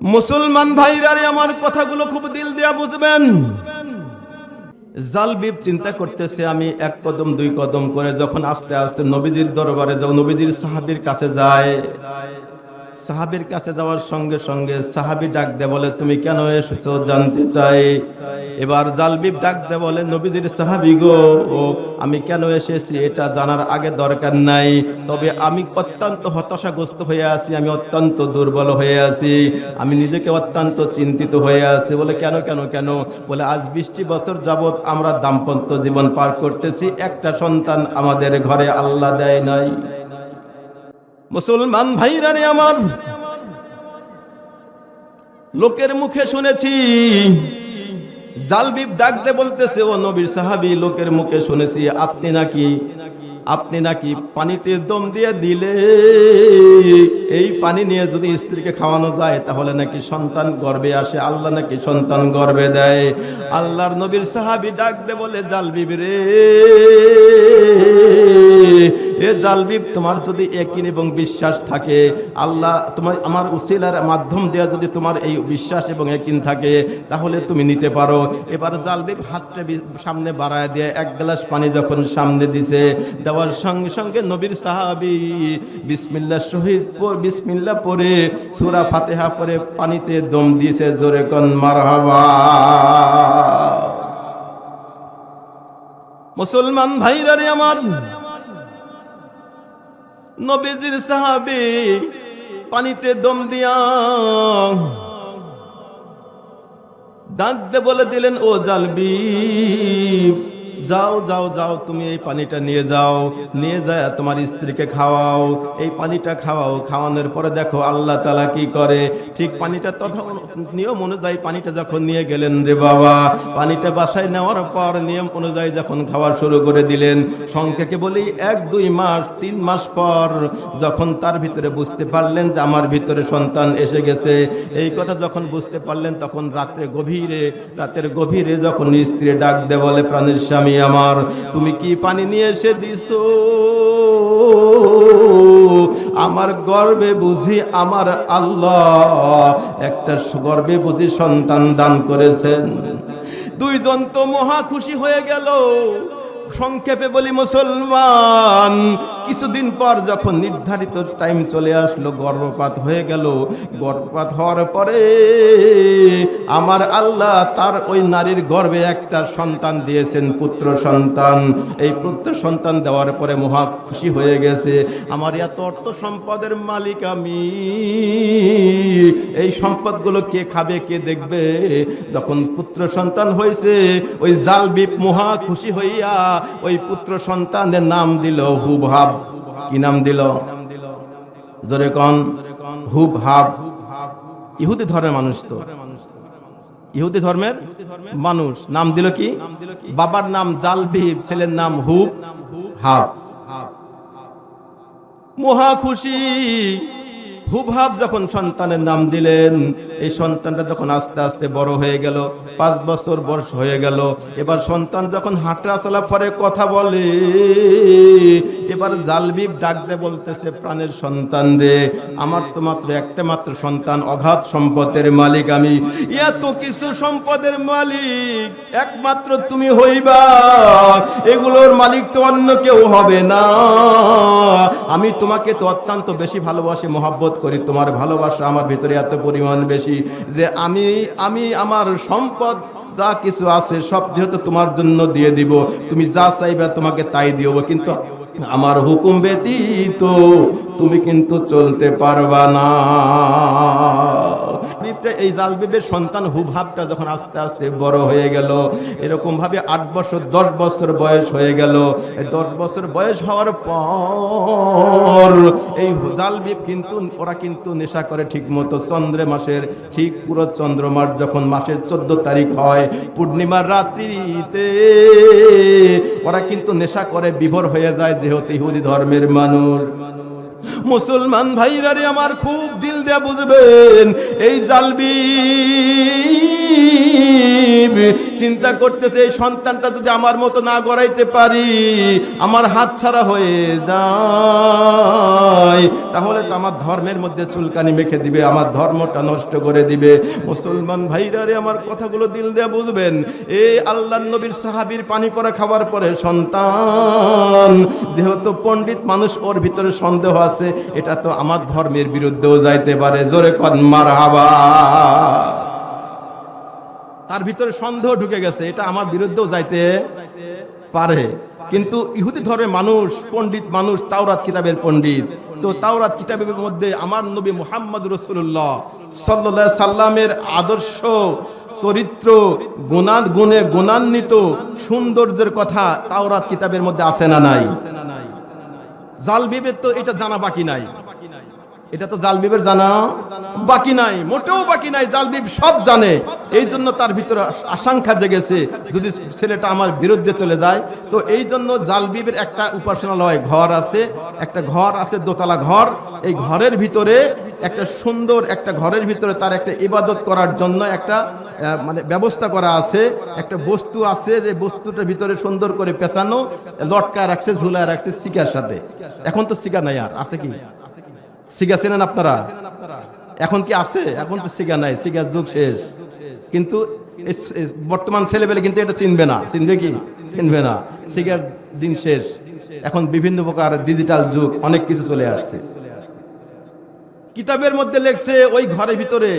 মুসলমান ভাইরারে আমার কথাগুলো খুব দিল দেয়া বুঝবেন। জালবিব চিন্তা করতেছে আমি এক কদম, দুই কদম করে যখন আস্তে আস্তে নবীজির দরবারে যাও, নবীজির সাহাবির কাছে যায় সাহাবীর কাছে যাওয়ার সঙ্গে সঙ্গে সাহাবি ডাক দে বলে তুমি কেন এসেছ জানতে চাই? এবার জালবিব ডাক দে বলে নবীজির সাহাবী গো ও, আমি কেন এসেছি? এটা জানার আগে দরকার নাই। তবে আমি অত্যন্ত হতাশাগ্রস্ত হয়ে আছি আমি অত্যন্ত দুর্বল হয়ে আছি। আমি নিজেকে অত্যন্ত চিন্তিত হয়ে আছি। বলে কেন কেন কেন? বলে আজ বৃষ্টি বছর যাবৎ আমরা দাম্পত্য জীবন পার করতেছি। একটা সন্তান আমাদের ঘরে আল্লাহ দেয় নাই। মুসলমান ভাইরা রে আমার, লোকের মুখে শুনেছি জালবিব ডাকতে বলতেছে, ও নবীর সাহাবি, লোকের মুখে শুনেছি, আপনি নাকি আপনি নাকি পানিতে দম দিয়ে দিলে? এই পানি নিয়ে যদি স্ত্রীকে খাওয়ানো যায়, তাহলে নাকি সন্তান গর্বে আসে, আল্লাহ নাকি সন্তান গর্বে দেয়। আল্লাহর নবীর সাহাবী ডাকতে বলে, জালবিব রে, এ জালবিব, তোমার যদি একিন এবং বিশ্বাস থাকে, আল্লাহ তোমার আমার উসিলার মাধ্যম দেওয়া যদি তোমার এই বিশ্বাস এবং একিন থাকে, তাহলে তুমি নিতে পারো। এবার জালবিব হাতটা সামনে বাড়ায় দিয়ে এক গ্লাস পানি যখন সামনে দিছে, দেওয়ার সঙ্গে সঙ্গে নবীর সাহাবি বিসমিল্লা শহীদ বিসমিল্লা পরে সুরা ফাতেহা পরে পানিতে দম দিয়েছে, জোরে কন, মারহাবা। মুসলমান ভাইরা রে আমার, নবীজির সাহাবি পানিতে দম দিয়া ডাক বলে দিলেন, ও জালবি যাও যাও যাও, তুমি এই পানিটা নিয়ে যাও। নিয়ে যায় তোমার স্ত্রীকে খাওয়াও। এই পানিটা খাওয়াও। খাওয়ানোর পরে দেখো আল্লাহ তালা কি করে? ঠিক পানিটা তথা নিয়ম অনুযায়ী পানিটা যখন নিয়ে গেলেন রে বাবা, পানিটা বাসায় নেওয়ার পর নিয়ম অনুযায়ী যখন খাওয়া শুরু করে দিলেন, সংখ্যাকে বলি এক, দুই মাস, তিন মাস পর যখন তার ভিতরে বুঝতে পারলেন যে আমার ভিতরে সন্তান এসে গেছে। এই কথা যখন বুঝতে পারলেন, তখন রাত্রে গভীরে রাতের গভীরে যখন স্ত্রী ডাক দে বলে, প্রাণের স্বামী আমার, তুমি কি পানি নিয়ে এসে দিছো? আমার গর্বে বুঝি আমার আল্লাহ একটা গর্বে বুঝি সন্তান দান করেছেন। দুইজন তো মহা খুশি হয়ে গেল। সংক্ষেপে বলি, মুসলমান কিছুদিন পর যখন নির্ধারিত টাইম চলে আসলো, গর্ভপাত হয়ে গেল। গর্ভপাত হওয়ার পরে আমার আল্লাহ তার ওই নারীর গর্ভে একটা সন্তান দিয়েছেন, পুত্র সন্তান। এই পুত্র সন্তান দেওয়ার পরে মহা খুশি হয়ে গেছে। আমার এত অর্থ সম্পদের মালিক আমি। এই সম্পদগুলো কে খাবে, কে দেখবে? যখন পুত্র সন্তান হয়েছে, ওই জালবিপ মহা খুশি হইয়া ওই পুত্র সন্তানের নাম দিল হুবহাব। কি নাম দিল? জোরে কন। হুব হাব। ইহুদি ধর্মের মানুষ তো। ইহুদি ধর্মের মানুষ। নাম দিল কি? বাবার নাম জালবিব, ছেলের নাম হুব হাব। মহা খুশি হুবহাব যখন সন্তানের নাম দিলেন, এই সন্তানটা যখন আস্তে আস্তে বড় হয়ে গেল, পাঁচ বছর বয়স হয়ে গেল, এবার সন্তান যখন হাঁটা চলা পরে কথা বলে, এবার জালবিব ডাকতে বলতেছে, প্রাণের সন্তান রে, আমার তো মাত্র একটা মাত্র সন্তান অগাধ সম্পদের মালিক আমি। এত কিছু সম্পদের মালিক, একমাত্র তুমি হইবা, এগুলোর মালিক তো অন্য কেউ হবে না। আমি তোমাকে তো অত্যন্ত বেশি ভালোবাসি, মহাব্বত করি, তোমার ভালোবাসা আমার ভিতরে এত পরিমাণ বেশি যে আমি আমি আমার সম্পদ যা কিছু আছে সব যেহেতু তোমার জন্য দিয়ে দিব, তুমি যা চাইবে তোমাকে তাই দিব কিন্তু আমার হুকুম ব্যতীত তুমি কিন্তু চলতে পারবা না। জালবিবটা- এই জালবিবের সন্তান হুবহাবটা যখন আস্তে আস্তে বড় হয়ে গেল এরকম ভাবে আট বছর, দশ বছর বয়স হয়ে গেল। দশ বছর বয়স হওয়ার পর এই জালবিব কিন্তু, ওরা কিন্তু নেশা করে ঠিক মতো চন্দ্রে মাসের, ঠিক পুরো চন্দ্র মাস যখন মাসের চোদ্দ তারিখ হয়, পূর্ণিমার রাত্রিতে ওরা কিন্তু নেশা করে, বিভোর হয়ে যায় যেহেতু ইহুদি ধর্মের মানুষ। মুসলমান ভাইরারে আমার খুব দিল দেয়া বুঝবেন এই জালবি চিন্তা করতেছে, এই সন্তানটা যদি আমার মতো না গড়াইতে পারি, আমার হাত ছাড়া হয়ে যায়। তাহলে তো আমার ধর্মের মধ্যে চুলকানি মেখে দিবে, আমার ধর্মটা নষ্ট করে দিবে। মুসলমান ভাইরা রে, আমার কথাগুলো দিল দেয়া বুঝবেন। এ আল্লাহ নবীর সাহাবীর পানি পরা খাবার পরে সন্তান, যেহেতু পণ্ডিত মানুষ ওর ভিতরে সন্দেহ আছে, এটা তো আমার ধর্মের বিরুদ্ধেও যাইতে পারে। জোরে কন মার তার ভিতরে সন্দেহ ঢুকে গেছে, এটা আমার বিরুদ্ধেও যাইতে পারে। কিন্তু ইহুদি ধর্মের মানুষ, পণ্ডিত মানুষ, তাওরাত কিতাবের পণ্ডিত। তো তাওরাত কিতাবের মধ্যে আমার নবী মোহাম্মদ রসুল্লাহ সাল্লাহ সাল্লামের আদর্শ, চরিত্র, গুণান, গুণে গুণান্বিত সৌন্দর্যের কথা তাওরাত কিতাবের মধ্যে আছে না নাই? জাল বিবের তো এটা জানা বাকি নাই। এটা তো জালবিবের জানা। বাকি নাই, মোটেও বাকি নাই, জালবিব সব জানে। এই জন্য তার ভিতরে আশঙ্কা জেগেছে, যদি ছেলেটা আমার বিরুদ্ধে চলে যায়, তো এই জন্য জালবিবের একটা উপাসনালয় ঘর আছে, একটা ঘর আছে, দোতলা ঘর। এই ঘরের ভিতরে একটা সুন্দর একটা ঘরের ভিতরে তার একটা ইবাদত করার জন্য একটা মানে ব্যবস্থা করা আছে। একটা বস্তু আছে, যে বস্তুটার ভিতরে সুন্দর করে পেঁচানো লটকা রাখছে ঝুলা রাখছে শিকার সাথে। এখন তো সিকা নাই আর, আছে কি? সিগা চেনেন আপনারা? এখন কি আছে? এখন তো সিগা নাই, সিগার যুগ শেষ। কিন্তু বর্তমান ছেলেবেলে কিন্তু এটা চিনবে না। চিনবে কি? চিনবে না। সিগার দিন শেষ। এখন বিভিন্ন প্রকার ডিজিটাল যুগ, অনেক কিছু চলে আসছে। কিতাবের মধ্যে লেখছে, ওই ঘরের ভিতরে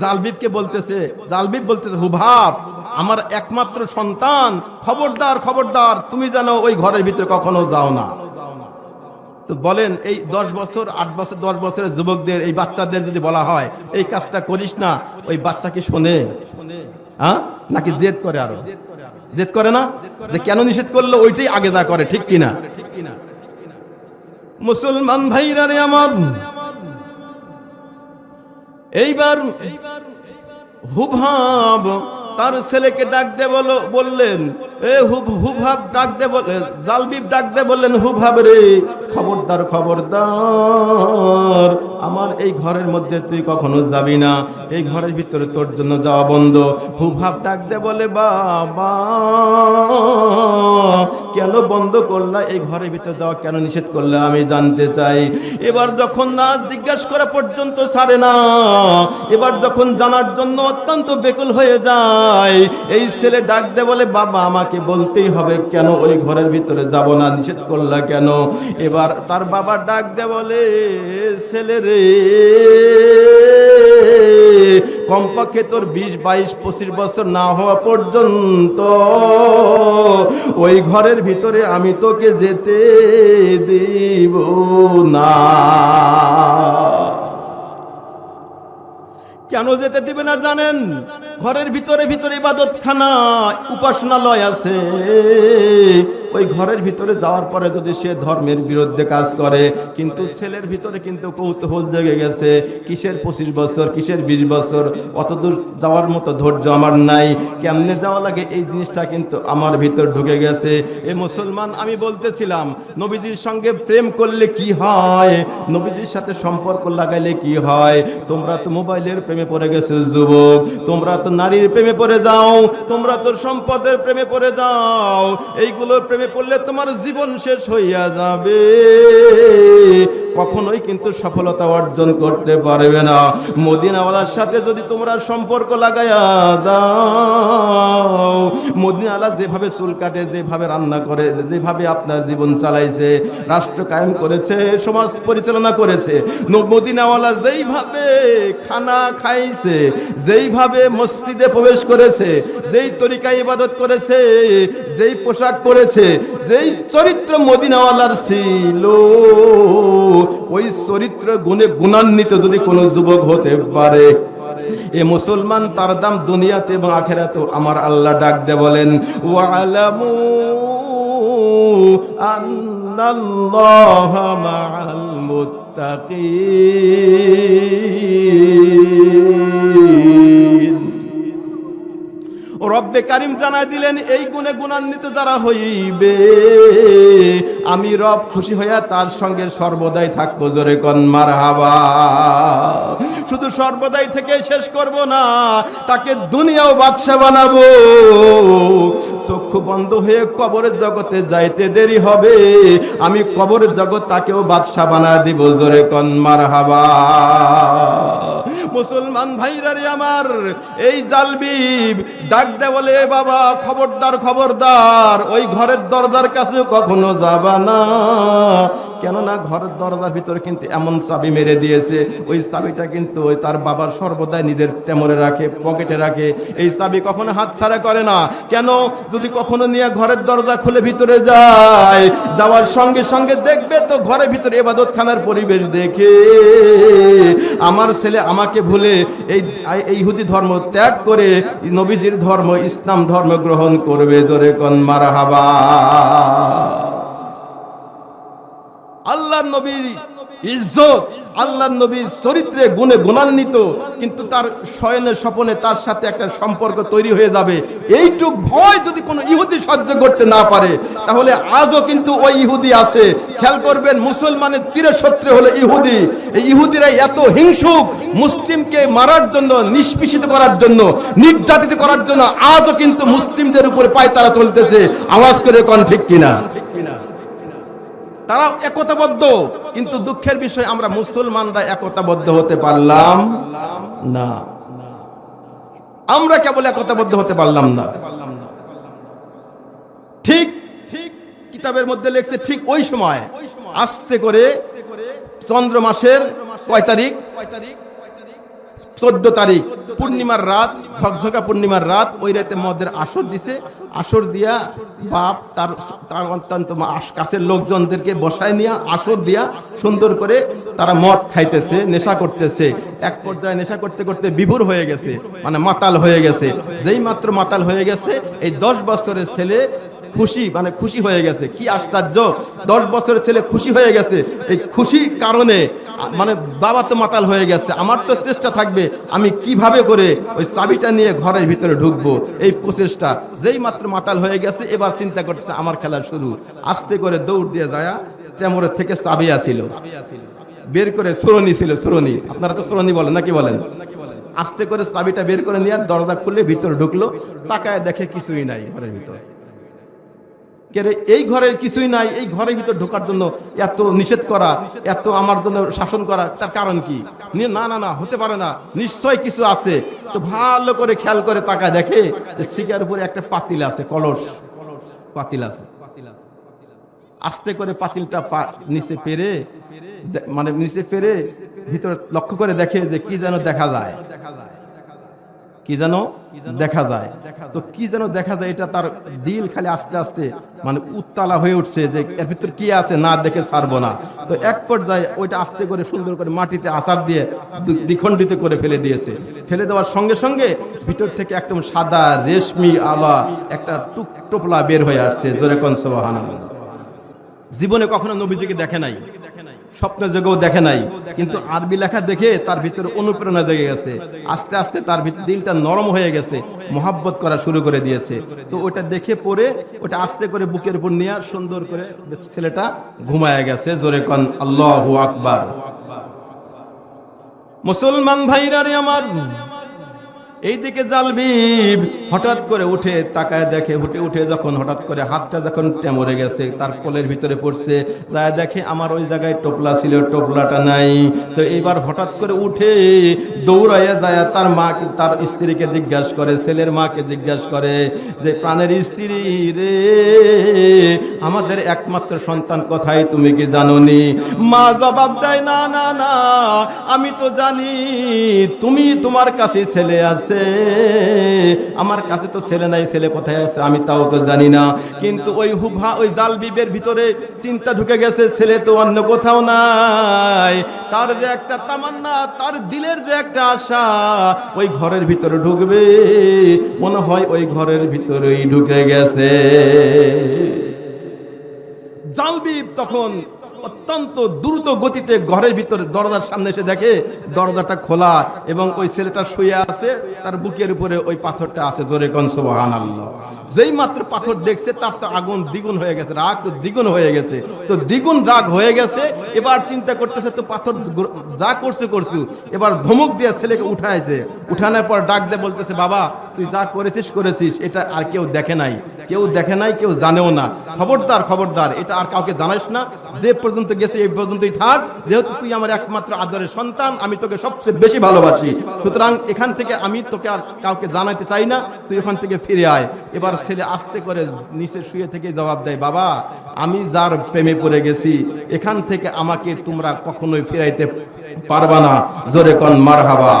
জালবিবকে বলতেছে, জালবিব বলতেছে হুভাব আমার একমাত্র সন্তান, খবরদার খবরদার, তুমি জানো ওই ঘরের ভিতরে কখনো যাও না। তো বলেন, এই দশ বছর, আট বছর, দশ বছরের যুবকদের, এই বাচ্চাদের যদি বলা হয়, এই কাজটা করিস না, ওই বাচ্চা কি শোনে? হ্যাঁ? নাকি জেদ করে আরও? জেদ করে না? যে কেন নিষেধ করল, ওইটাই আগে যা করে, ঠিক কিনা? মুসলমান ভাইরা রে আমার, এইবার হুভাব তার ছেলেকে ডাক দে বললেন এ হুব হুভাব ডাক দে বলে জালবিব ডাক দে বললেন হুভাব রে, খবরদার খবরদার, আমার এই ঘরের মধ্যে তুই কখনো যাবি না, এই ঘরের ভিতরে তোর জন্য যাওয়া বন্ধ। হুভাব ডাক দে বলে, বাবা, কেন বন্ধ করলা, এই ঘরের ভিতরে যাওয়া কেন নিষেধ করলে আমি জানতে চাই। এবার যখন না জিজ্ঞাসা করা পর্যন্ত ছাড়ে না, এবার যখন জানার জন্য অত্যন্ত বেকুল হয়ে যায়, এই ছেলে ডাক দে বলে, বাবা, আমাকে বলতেই হবে, কেন ওই ঘরের ভিতরে যাব না? নিষেধ করলা কেন? এবার তার বাবা ডাক দে বলে, ছেলে রে, কমপক্ষে তোর বিশ, বাইশ, পঁচিশ বছর না হওয়া পর্যন্ত ওই ঘরের ভিতরে আমি তোকে যেতে দিব না। কেন যেতে দিবে না জানেন? ঘরের ভিতরে ভিতরে ইবাদতখানা উপাসনালয় আছে। ওই ঘরের ভিতরে যাওয়ার পরে যদি সে ধর্মের বিরুদ্ধে কাজ করে, কিন্তু ছেলের ভিতরে কিন্তু কৌতূহল জেগে গেছে, কিসের পঁচিশ বছর, কিসের বিশ বছর, অত দূর যাওয়ার মতো ধৈর্য আমার নাই, কেমনে যাওয়া লাগে এই জিনিসটা কিন্তু আমার ভিতর ঢুকে গেছে। এ মুসলমান, আমি বলতেছিলাম, নবীজির সঙ্গে প্রেম করলে কি হয়? নবীজির সাথে সম্পর্ক লাগাইলে কি হয়? তোমরা তো মোবাইলের প্রেমে পড়ে গেছো, যুবক। তোমরা তো নারীর প্রেমে পড়ে যাও। তোমরা তো সম্পদের প্রেমে পড়ে যাও। এইগুলোর প্রেমে পড়লে তোমার জীবন শেষ হইয়া যাবে। কখনোই কিন্তু সফলতা অর্জন করতে পারবে না। মদিনাওয়ালার সাথে যদি তোমরা সম্পর্ক লাগাইয়া দাও, মদিনাওয়ালা যেভাবে চুল কাটে, যেভাবে রান্না করে, যেভাবে আপনার জীবন চালাইছে, রাষ্ট্র কায়েম করেছে, সমাজ পরিচালনা করেছে মদিনাওয়ালা যেইভাবে খানা খাইছে, যেইভাবে মসজিদে প্রবেশ করেছে, যেই তরিকা ইবাদত করেছে, যেই পোশাক পরেছে, যেই চরিত্র মদিনাওয়ালার ছিল ওই চরিত্র গুণে গুণান্বিত যদি কোনো যুবক হতে পারে। এ মুসলমান তার দাম দুনিয়াতে এবং আখেরাতে আমার আল্লাহ ডাক দে বলেন, ওয়ালামু আন্নাল্লাহা রব্বে কারিম জানায় দিলেন, এই গুণে গুণান্বিত যারা হইবে, আমি রব খুশি হইয়া তার সঙ্গে সর্বদাই থাকব। জোরে কন মার হাবা শুধু সর্বদাই থেকে শেষ করব না, তাকে দুনিয়াও বাদশা বানাবো। চক্ষু বন্ধ হয়ে কবরের জগতে যাইতে দেরি হবে, আমি কবরের জগৎ তাকেও বাদশা বানা দিব। জোরে কন মার হাবা মুসলমান ভাইরা রে আমার, এই জালবিব ডাক দে বলে বাবা, খবরদার খবরদার, ওই ঘরের দরজার কাছে কখনো যাবা না। কেননা ঘরের দরজার ভিতরে কিন্তু এমন চাবি মেরে দিয়েছে, ওই চাবিটা কিন্তু ওই তার বাবার সর্বদাই নিজের টেমরে রাখে, পকেটে রাখে। এই চাবি কখনো হাত ছাড়া করে না। কেন? যদি কখনো নিয়ে ঘরের দরজা খুলে ভিতরে যায়, যাওয়ার সঙ্গে সঙ্গে দেখবে তো ঘরের ভিতরে এবাদত খানার পরিবেশ দেখে। আমার ছেলে আমাকে ভুলে এই ইহুদি ধর্ম ত্যাগ করে নবীজির ধর্ম, ইসলাম ধর্ম গ্রহণ করবে। জোরে কন মারা হাবা আল্লাহ নবীর ইজ্জত আল্লাহ নবীর চরিত্রে গুণে গুণান্বিত, কিন্তু তার শয়নে স্বপনে তার সাথে একটা সম্পর্ক তৈরি হয়ে যাবে। এইটুক ভয় যদি কোনো ইহুদি সহ্য করতে না পারে, তাহলে আজও কিন্তু ওই ইহুদি আছে। খেয়াল করবেন, মুসলমানের চিরশত্রু হলো ইহুদি। এই ইহুদিরা এত হিংসুক, মুসলিমকে মারার জন্য, নিষ্পিষিত করার জন্য, নির্যাতিত করার জন্য, আজও কিন্তু মুসলিমদের উপরে পায় তারা চলতেছে। আওয়াজ করে কন ঠিক কিনা? তারা একতাবদ্ধ। কিন্তু দুঃখের বিষয়, আমরা মুসলমানরা একতাবদ্ধ হতে পারলাম না। আমরা কেবল একতাবদ্ধ হতে পারলাম না। ঠিক ঠিক কিতাবের মধ্যে লেখছে ঠিক ওই সময়, আস্তে করে চন্দ্র মাসের কয় তারিখ? চোদ্দ তারিখ, পূর্ণিমার রাত, ঝকঝকা পূর্ণিমার রাত, ওই রাতে মদের আসর দিছে। আসর দিয়া বাপ তার তার অত্যন্ত কাছের লোকজনদেরকে বসায় নিয়ে, আসর দিয়া সুন্দর করে তারা মদ খাইতেছে, নেশা করতেছে। এক পর্যায়ে নেশা করতে করতে বিভোর হয়ে গেছে মানে মাতাল হয়ে গেছে। যেই মাত্র মাতাল হয়ে গেছে, এই দশ বছরের ছেলে খুশি মানে খুশি হয়ে গেছে। কি আশ্চর্য, দশ বছরের ছেলে খুশি হয়ে গেছে। এই খুশির কারণে মানে বাবা তো মাতাল হয়ে গেছে, আমার তো চেষ্টা থাকবে আমি কীভাবে করে ওই চাবিটা নিয়ে ঘরের ভিতরে ঢুকবো? এই প্রচেষ্টা, যেই মাত্র মাতাল হয়ে গেছে, এবার চিন্তা করছে আমার খেলা শুরু। আস্তে করে দৌড় দিয়ে যায়, টেমরের থেকে চাবি আসিল। বের করে সুরনি ছিল সুরনি আপনারা তো সুরনি বলেন, নাকি বলেন? আস্তে করে চাবিটা বের করে নিয়ে দরজা খুলে ভিতরে ঢুকলো, তাকায় দেখে কিছুই নাই ঘরের ভিতরে। এই ঘরের কিছুই নাই, এই ঘরের ভিতর ঢোকার জন্য এত নিষেধ করা, এত আমার জন্য শাসন করা, তার কারণ কি? নি- না না হতে পারে না, নিশ্চয় কিছু আছে। তো ভালো করে খেয়াল করে তাকা দেখে সিগার উপরে একটা পাতিল আছে, কলস, পাতিল আছে। আস্তে করে পাতিলটা নিচে পেরে মানে নিচে পেরে ভিতরে লক্ষ্য করে দেখে যে কি যেন দেখা যায়। কি যেন? দেখা যায়। তো কি যেন দেখা যায়, এটা তার দিল খালি আস্তে আস্তে মানে উত্তালা হয়ে উঠছে যে এর ভিতর কি আছে না দেখে ছাড়বো না। তো এক পর্যায়ে ওইটা আস্তে করে সুন্দর করে মাটিতে আসার দিয়ে দ্বিখণ্ডিত করে ফেলে দিয়েছে। ফেলে দেওয়ার সঙ্গে সঙ্গে ভিতর থেকে একদম সাদা রেশমি আলা একটা টুক টোপলা বের হয়ে আসছে। জোরে কনসবাহানা জীবনে কখনো নবীজিকে দেখে নাই। স্বপ্ন যুগেও দেখে নাই। কিন্তু আরবি লেখা দেখে তার ভিতরে অনুপ্রেরণা জেগে গেছে। আস্তে আস্তে তার দিলটা নরম হয়ে গেছে, মোহাব্বত করা শুরু করে দিয়েছে। তো ওটা দেখে পরে ওটা আস্তে করে বুকের উপর নিয়ে সুন্দর করে ছেলেটা ঘুমায় গেছে। জোরে কন, আল্লাহ আকবর। মুসলমান ভাইরা রে আমার এইদিকে জালবিব হঠাৎ করে উঠে তাকায় দেখে, উঠে উঠে যখন হঠাৎ করে হাতটা যখন মরে গেছে, তার কোলের ভিতরে পড়ছে, যায় দেখে আমার ওই জায়গায় টোপলা ছিল, টোপলাটা নাই। তো এবার হঠাৎ করে উঠে দৌড়াইয়া যায়, তার মা, তার স্ত্রীকে জিজ্ঞাসা করে, ছেলের মাকে জিজ্ঞাসা করে যে, প্রাণের স্ত্রী রে, আমাদের একমাত্র সন্তান কথাই তুমি কি জানোনি? মা জবাব দেয়, না না না, আমি তো জানি, তুমি তোমার কাছে ছেলে আছে আমার কাছে তো ছেলে নাই, ছেলে কোথায় আছে? আমি তাও তো জানি না। কিন্তু ওই হুভা, ওই জাল বিবের ভিতরে চিন্তা ঢুকে গেছে, ছেলে তো অন্য কোথাও নাই। তার যে একটা তামান্না, তার দিলের যে একটা আশা, ওই ঘরের ভিতরে ঢুকবে। মনে হয় ওই ঘরের ভিতরেই ঢুকে গেছে। জালবিব তখন অত্যন্ত দ্রুত গতিতে ঘরের ভিতরে দরজার সামনে এসে দেখে দরজাটা খোলা এবং ওই ছেলেটা শুয়ে আছে, তার বুকের উপরে ওই পাথরটা আছে, জোরে কনসবাহান যেই মাত্র পাথর দেখছে, তার তো আগুন দ্বিগুণ হয়ে গেছে, রাগ তো দ্বিগুণ হয়ে গেছে। তো দ্বিগুণ রাগ হয়ে গেছে, এবার চিন্তা করতেছে, তো পাথর যা করছে, করছু। এবার ধমক দিয়ে ছেলেকে উঠাইছে। উঠানোর পর ডাক দিয়ে বলতেছে, বাবা, তুই যা করেছিস করেছিস, এটা আর কেউ দেখে নাই। কেউ দেখে নাই, কেউ জানেও না। খবরদার খবরদার, এটা আর কাউকে জানাস না। যে পর্যন্ত গেছে, এই পর্যন্তই থাক। যেহেতু তুই আমার একমাত্র আদরের সন্তান, আমি তোকে সবচেয়ে বেশি ভালোবাসি। সুতরাং এখান থেকে আমি তোকে আর কাউকে জানাইতে চাই না, তুই ওখান থেকে ফিরে আয়। এবার ছেলে আস্তে করে নিচে শুয়ে থেকে জবাব দেয়, বাবা, আমি যার প্রেমে পড়ে গেছি, এখান থেকে আমাকে তোমরা কখনোই ফিরাইতে পারবা না। জোরে কন, মারহাবা।